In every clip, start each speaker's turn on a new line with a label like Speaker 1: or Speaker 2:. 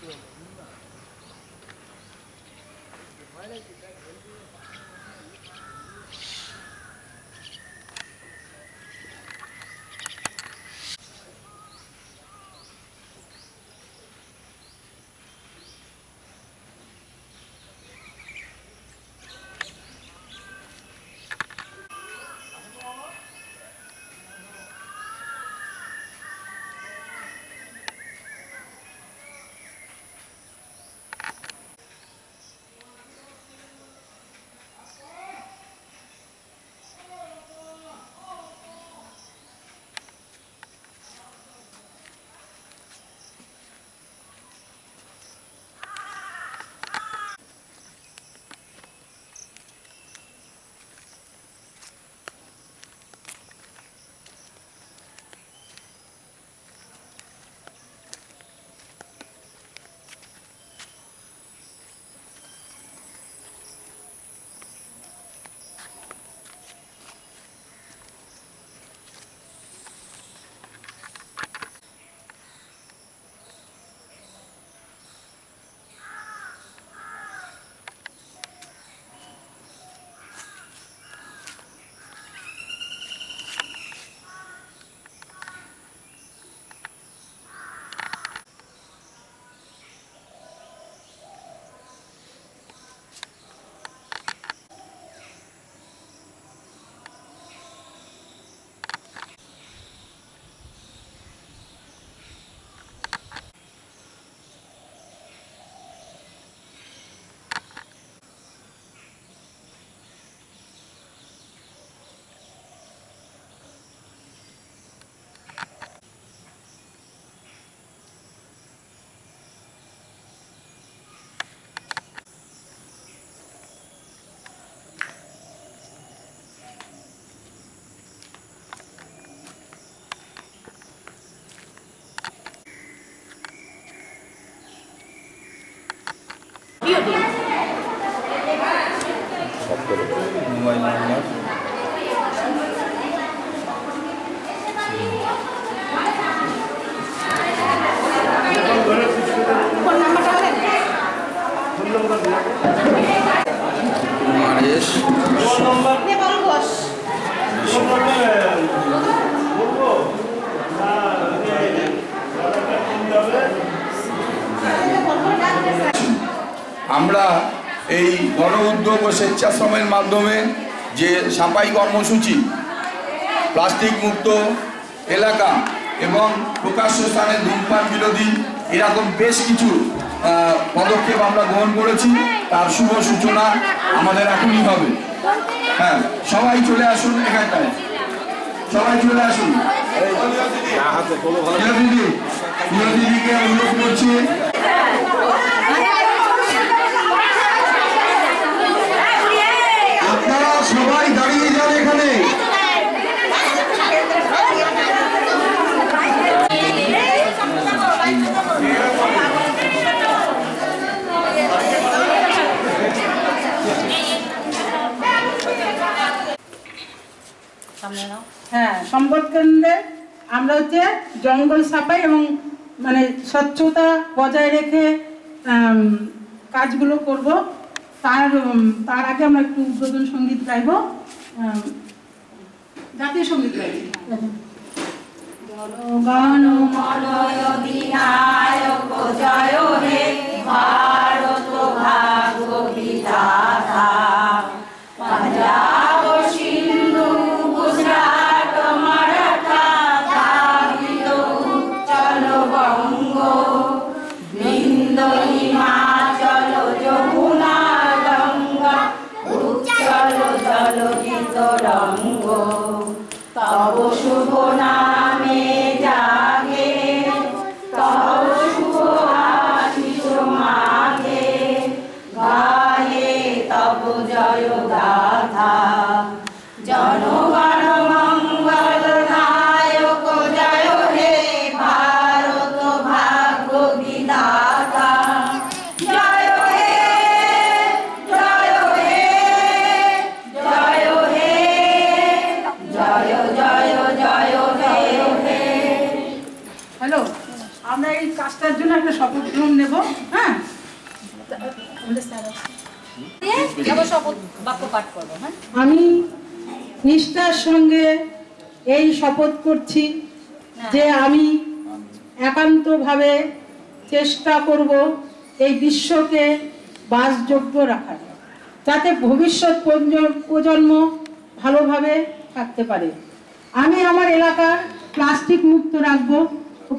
Speaker 1: building. Mobile number আমরা এই গণ উদ্যোগ ও স্বেচ্ছাশ্রমের মাধ্যমে যে সাফাই কর্মসূচি প্লাস্টিক মুক্ত এলাকা এবং প্রকাশ্য স্থানে ধূমপান বিরোধী এরকম বেশ কিছু পদক্ষেপ আমরা গ্রহণ করেছি। তার শুভ সূচনা আমাদের এখনই হবে। হ্যাঁ সবাই চলে আসুন এখানটায়। সবাই চলে আসুন। দিদিকে অনুরোধ করছি আপনারা সবাই দাঁড়িয়ে যান এখানে
Speaker 2: হ্যাঁ সম্পদ কেন্দ্রে আমরা হচ্ছে জঙ্গল সাফাই এবং মানে স্বচ্ছতা বজায় রেখে কাজগুলো করব। তার তার আগে আমরা একটু উদ্বোধন সংগীত গাইব। জাতীয় সংগীত গাইব। জনগণ মলয় বিনায়ক জয় হে।
Speaker 3: Dorami. শপথ বাক্য পাঠ করব হ্যাঁ?
Speaker 4: আমি নিষ্ঠার সঙ্গে এই শপথ করছি যে আমি একান্তভাবে চেষ্টা করব এই বিশ্বকে বাসযোগ্য রাখার যাতে ভবিষ্যৎ প্রজন্ম ভালোভাবে থাকতে পারে। আমি আমার এলাকা প্লাস্টিক মুক্ত রাখব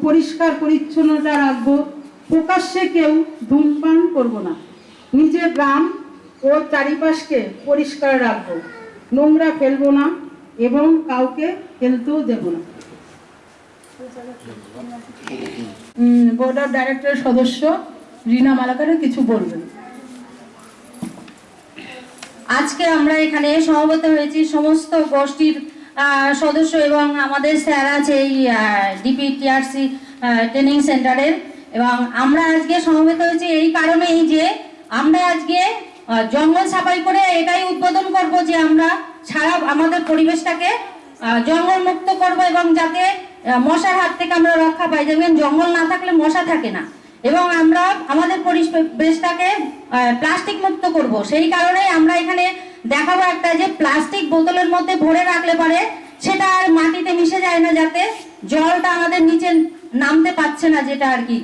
Speaker 4: পরিষ্কার পরিচ্ছন্নতা রাখব। প্রকাশ্যে কেউ ধূমপান করব না। নিজের গ্রাম ও চারিপাশকে পরিষ্কার রাখব। নোংরা ফেলব না এবং কাউকে ফেলতেও দেব না। বোর্ড অফ ডাইরেক্টর সদস্য রিনা মালাকারের কিছু বলবেন।
Speaker 3: আজকে আমরা এখানে সমবেত হয়েছি সমস্ত গোষ্ঠীর সদস্য এবং আমাদের স্যার আছে এই ডিপিটিআরসি ট্রেনিং সেন্টারের এবং আমরা আজকে সমবেত হয়েছি এই কারণেই যে আমরা আজকে জঙ্গল সাফাই করে এটাই উদ্বোধন করব যে আমরা সারা আমাদের পরিবেশটাকে জঙ্গল মুক্ত করব এবং যাতে মশার হাত থেকে আমরা রক্ষা পাই। দেখবেন জঙ্গল না থাকলে মশা থাকে না। এবং আমরা আমাদের পরিবেশটাকে প্লাস্টিক মুক্ত করব। সেই কারণে আমরা এখানে দেখাবো একটা যে প্লাস্টিক বোতলের মধ্যে ভরে রাখলে পারে সেটা আর মাটিতে মিশে যায় না, যাতে জলটা আমাদের নিচে নামতে পারছে না, যেটা আর কি।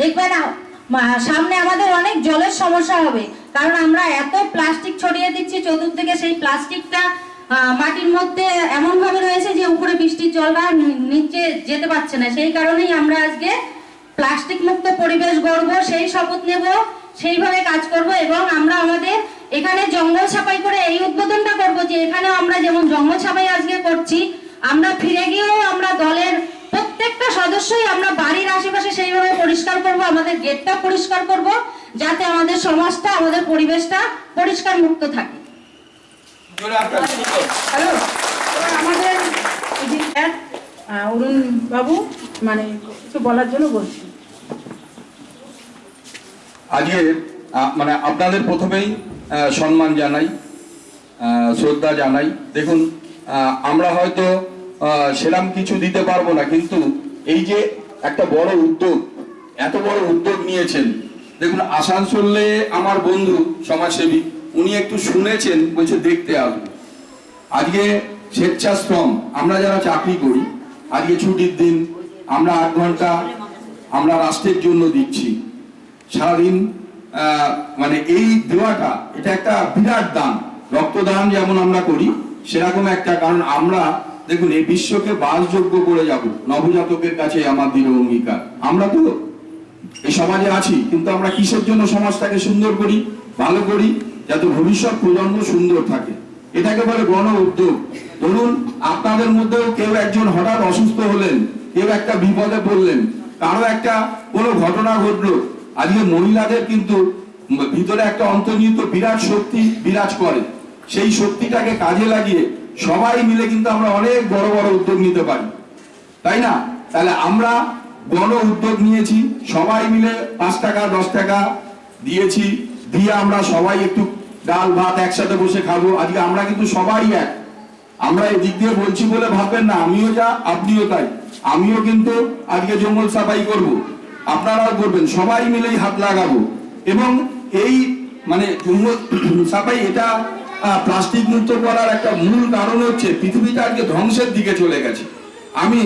Speaker 3: দেখবেন সামনে আমাদের অনেক জলের সমস্যা হবে। কারণ আমরা এত প্লাস্টিক ছড়িয়ে দিচ্ছি, চতুর্দিকে সেই প্লাস্টিকটা মাটির মধ্যে এমন ভাবে রয়েছে যে উপরে বৃষ্টির জলটা নিচে যেতে পারছে না। সেই কারণেই আমরা আজকে প্লাস্টিক মুক্ত পরিবেশ গড়ব, সেই শপথ নেব, সেইভাবে কাজ করব এবং আমরা আমাদের এখানে জঙ্গল ছাপাই করে এই উদ্বোধনটা করব যে এখানেও আমরা যেমন জঙ্গল ছাপাই আজকে করছি, আমরা ফিরে গিয়েও আমরা দলের প্রত্যেকটা সদস্যই আমরা বাড়ির আশেপাশে সেইভাবে পরিষ্কার করব আমাদের গেটটা পরিষ্কার করব যাতে আমাদের সমাজটা আমাদের পরিবেশটা পরিষ্কার মুক্ত থাকে।
Speaker 4: হ্যালো আমাদের অরুণ বাবু মানে কিছু বলার জন্য বলছি।
Speaker 1: আজকে মানে আপনাদের প্রথমেই সম্মান জানাই শ্রদ্ধা জানাই। দেখুন আমরা হয়তো সেরাম কিছু দিতে পারব না। কিন্তু এই যে একটা বড় উদ্যোগ, এত বড় উদ্যোগ নিয়েছেন, দেখুন, আসানসোলে আমার বন্ধু সমাজসেবী, উনি একটু শুনেছেন, বলছে দেখতে আসবে। আজকে স্বেচ্ছাশ্রম, আমরা যারা চাকরি করি, আজকে ছুটির দিন, আমরা আট ঘণ্টা, আমরা রাষ্ট্রের জন্য দিচ্ছি। সারাদিন মানে এই দেওয়াটা, এটা একটা বিরাট দান। রক্তদান যেমন আমরা করি, সেরকম একটা, কারণ আমরা দেখুন, এই বিশ্বকে বাসযোগ্য করে যাব। নবজাতকের কাছে আমার দৃঢ় অঙ্গীকার। আমরা তো এই সমাজে আছি, কিন্তু আমরা কিসের জন্য সমাজটাকে সুন্দর করি, ভালো করি, যাতে ভবিষ্যৎ প্রজন্ম সুন্দর থাকে? এটাকে বলে গণ উদ্যোগ। ধরুন, আপনাদের মধ্যেও কেউ একজন হঠাৎ অসুস্থ হলেন, কেউ একটা বিপদে পড়লেন, কারও একটা কোনো ঘটনা ঘটলো। আজকে মহিলাদের কিন্তু ভিতরে একটা অন্তর্নিহিত বিরাট শক্তি বিরাজ করে। সেই শক্তিটাকে কাজে লাগিয়ে সবাই মিলে কিন্তু আমরা অনেক বড় বড় উদ্যোগ নিতে পারি। তাই না? তাহলে আমরা গণ উদ্যোগ নিয়েছি, সবাই মিলে পাঁচ টাকা, দশ টাকা দিয়েছি, দিয়ে আমরা সবাই একটু ডাল, ভাত একসাথে বসে খাব। আজকে আমরা কিন্তু সবাই এক। আমরা এই দিক দিয়ে বলছি বলে ভাববেন না, আমিও যা, আপনিও তাই। আমিও কিন্তু আজকে জঙ্গল সাফাই করব। আপনারাও করবেন, সবাই মিলেই হাত লাগাবো। এবং এই মানে জঙ্গল সাফাই, এটা প্লাস্টিক মুক্ত করার একটা মূল কারণ হচ্ছে পৃথিবীটা আজকে ধ্বংসের দিকে চলে গেছে। আমি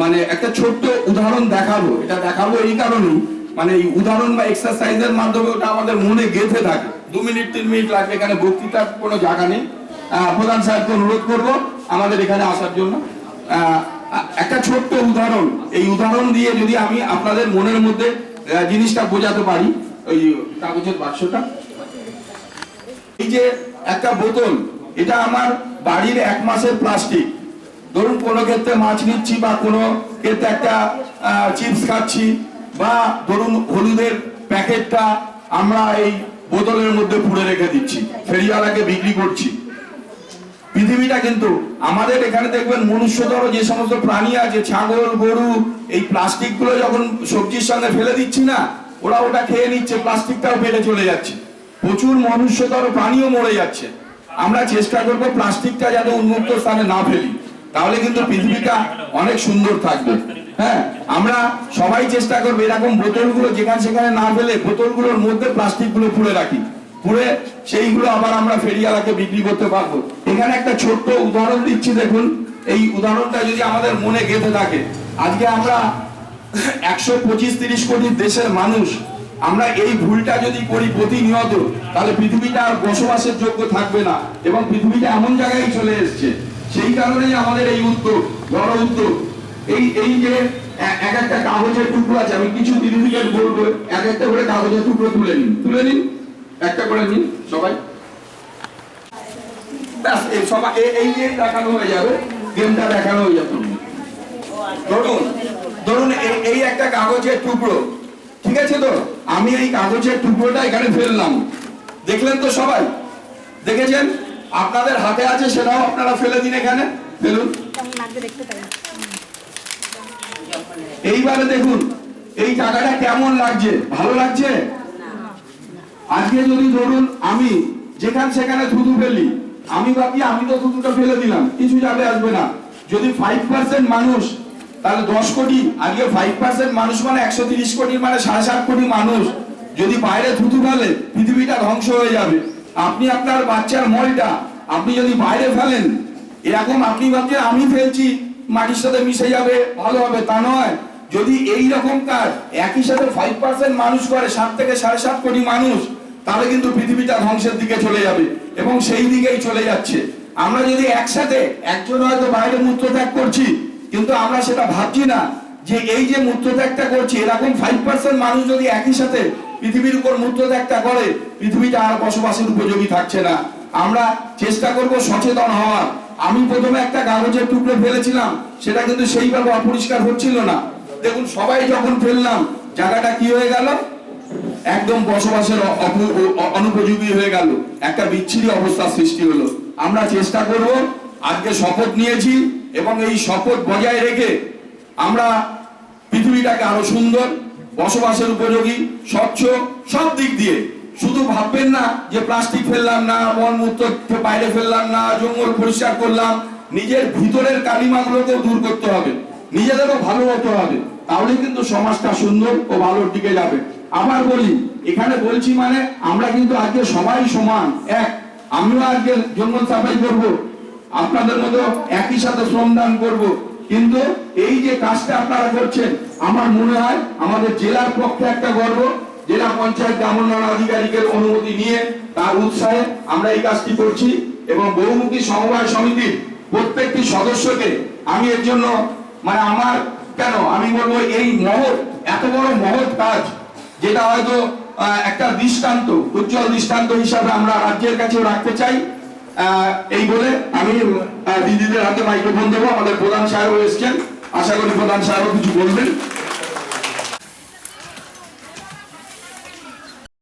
Speaker 1: মানে একটা ছোট্ট উদাহরণ দেখাবো, এটা দেখাবো এই কারণেই। মানে এই উদাহরণ বা এক্সারসাইজের মাধ্যমে ওটা আমাদের মনে গেঁথে থাকে। দু মিনিট, তিন মিনিট লাগবে, এখানে বক্তৃতার কোনো জায়গা নেই। প্রধান সাহেবকে অনুরোধ করব আমাদের এখানে আসার জন্য। একটা ছোট্ট উদাহরণ। এই উদাহরণ দিয়ে যদি আমি আপনাদের মনের মধ্যে জিনিসটা বোঝাতে পারি, ওই কাগজের বাক্সটা। এই যে একটা বোতল, এটা আমার বাড়ির এক মাসের প্লাস্টিক। ধরুন, কোনো ক্ষেত্রে মাছ নিচ্ছি বা কোনো ক্ষেত্রে একটা চিপস খাচ্ছি বা ধরুন, হলুদের প্যাকেটটা আমরা এই বোতলের মধ্যে পুড়ে রেখে দিচ্ছি, ফেরিওয়ালাকে বিক্রি করছি। পৃথিবীটা কিন্তু, আমাদের এখানে দেখবেন, মনুষ্যতর যে সমস্ত প্রাণী আছে, ছাগল, গরু, এই প্লাস্টিকগুলো যখন সবজির সঙ্গে ফেলে দিচ্ছি না, ওরা ওটা খেয়ে নিচ্ছে, প্লাস্টিকটাও ফেলে চলে যাচ্ছে। প্রচুর মনুষ্যতর প্রাণীও মরে যাচ্ছে। আমরা চেষ্টা করব প্লাস্টিকটা যাতে উন্মুক্ত স্থানে না ফেলি। তাহলে কিন্তু পৃথিবীটা অনেক সুন্দর থাকবে। হ্যাঁ আমরা সবাই চেষ্টা করব এরকম বোতলগুলো যেখানে সেখানে না ফেলে বোতলগুলোর মধ্যে প্লাস্টিকগুলো পুড়ে রাখি। পুড়ে সেইগুলো আবার আমরা ফেরিয়ালাকে বিক্রি করতে পারব। এখানে একটা ছোট্ট উদাহরণ দিচ্ছি দেখুন। এই উদাহরণটা যদি আমাদের মনে গেঁথে থাকে, আজকে আমরা একশো পঁচিশ তিরিশ কোটি দেশের মানুষ আমরা এই ভুলটা যদি করি প্রতিনিয়ত, তাহলে পৃথিবীটা আর বসবাসের যোগ্য থাকবে না। এবং পৃথিবীটা এমন জায়গায় চলে এসছে, সেই কারণেই আমাদের এই উদ্যোগ, বড় উদ্যোগ। এই এই যে এক একটা কাগজের টুকরো আছে, আমি কিছু দিদিকে বলব, এক একটা করে কাগজের টুকরো তুলে নিন। তুলে নিন, একটা করে নিন, সবাই। ব্যাস সবাই এই- দেখানো হয়ে যাবে, গেমটা দেখানো হয়ে যাবে। ধরুন ধরুন এই একটা কাগজের টুকরো, ঠিক আছে তো? আমি এই কাগজের টুকরোটা এখানে ফেললাম। দেখলেন তো সবাই? দেখেছেন? আপনাদের হাতে আছে, সেটাও আপনারা ফেলে দিন এখানে। ফেলুন। এইবারে দেখুন, এই টাকাটা কেমন লাগছে? ভালো লাগছে? আজকে যদি ধরুন আমি যেখানে সেখানে থুতু ফেলি, আমি ভাবি আমি তো থুতুটা ফেলে দিলাম, কিছু যাবে আসবে না। যদি ফাইভ পার্সেন্ট মানুষ তাহলে দশ কোটি, আজকে ফাইভ পার্সেন্ট মানুষ মানে একশো তিরিশ কোটি মানে সাড়ে সাত কোটি মানুষ। যদি বাইরে থুতু ফেলে, পৃথিবীটা ধ্বংস হয়ে যাবে। আপনি আপনার বাচ্চার মলটা, আপনি যদি বাইরে ফেলেন, এরকম আপনি ভাবছেন, আমি ফেলছি, মাটির সাথে মিশে যাবে, ভালো হবে, তা নয়। যদি এই রকম কাজ একই সাথে ফাইভ পার্সেন্ট মানুষ করে, সাত থেকে সাড়ে সাত কোটি মানুষ, তাহলে কিন্তু পৃথিবীটা ধ্বংসের দিকে চলে যাবে এবং সেই দিকেই চলে যাচ্ছে। আমরা যদি একসাথে, একজন হয়তো বাইরে মূত্রত্যাগ করছি কিন্তু আমরা সেটা ভাবছি না যে এই যে মূত্রত্যাগটা করছি, এরকম ফাইভ পার্সেন্ট মানুষ যদি একই সাথে পৃথিবীর উপর মূত্রত্যাগটা করে পৃথিবীটা আর বসবাসের উপযোগী থাকছে না। আমরা চেষ্টা করব সচেতন হওয়ার। আমি প্রথমে একটা কাগজের টুকরো ফেলেছিলাম, সেটা কিন্তু সেইভাবে অপরিষ্কার হচ্ছিল না। দেখুন, সবাই যখন ফেললাম, জায়গাটা কি হয়ে গেল? একদম বসবাসের অনুপযোগী হয়ে গেল। একটা বিচ্ছিরি অবস্থার সৃষ্টি হলো। আমরা চেষ্টা করব, আজকে শপথ নিয়েছি এবং এই শপথ বজায় রেখে আমরা পৃথিবীটাকে আরও সুন্দর, বসবাসের উপযোগী, স্বচ্ছ, সব দিক দিয়ে। শুধু ভাববেন না যে প্লাস্টিক ফেললাম, না মলমূত্র বাইরে ফেললাম, না জঙ্গল পরিষ্কার করলাম, নিজের ভিতরের কালিমাগুলোকেও দূর করতে হবে, নিজেদেরও ভালো হতে হবে। তাহলে কিন্তু সমাজটা সুন্দর ও ভালোর দিকে যাবে। আবার বলি, এখানে বলছি মানে আমরা কিন্তু আজকে সবাই সমান, এক। আমিও আজকে জঙ্গল সাফাই করব। আপনাদের মতো একই সাথে শ্রমদান করব। কিন্তু এই যে কাজটা আপনারা করছেন, আমার মনে হয় আমাদের জেলার পক্ষে একটা গর্ব, জেলা পঞ্চায়েত গ্রামোন্নয়ন আধিকারিকের অনুমতি নিয়ে তার উৎসাহে আমরা এই কাজটি করছি এবং বহুমুখী সমবায় সমিতির প্রত্যেকটি সদস্যকে আমি এর জন্য মানে আমার কেন, আমি বলব এই মহৎ, এত বড় মহৎ কাজ, যেটা হয়তো একটা দৃষ্টান্ত, উজ্জ্বল দৃষ্টান্ত হিসাবে আমরা রাজ্যের কাছেও রাখতে চাই। এই বলে আমি দিদিদের হাতে মাইক্রোফোন দেবো। আমাদের প্রধান সাহেব এসছেন। আশা করি প্রধান সাহেব কিছু বলবেন।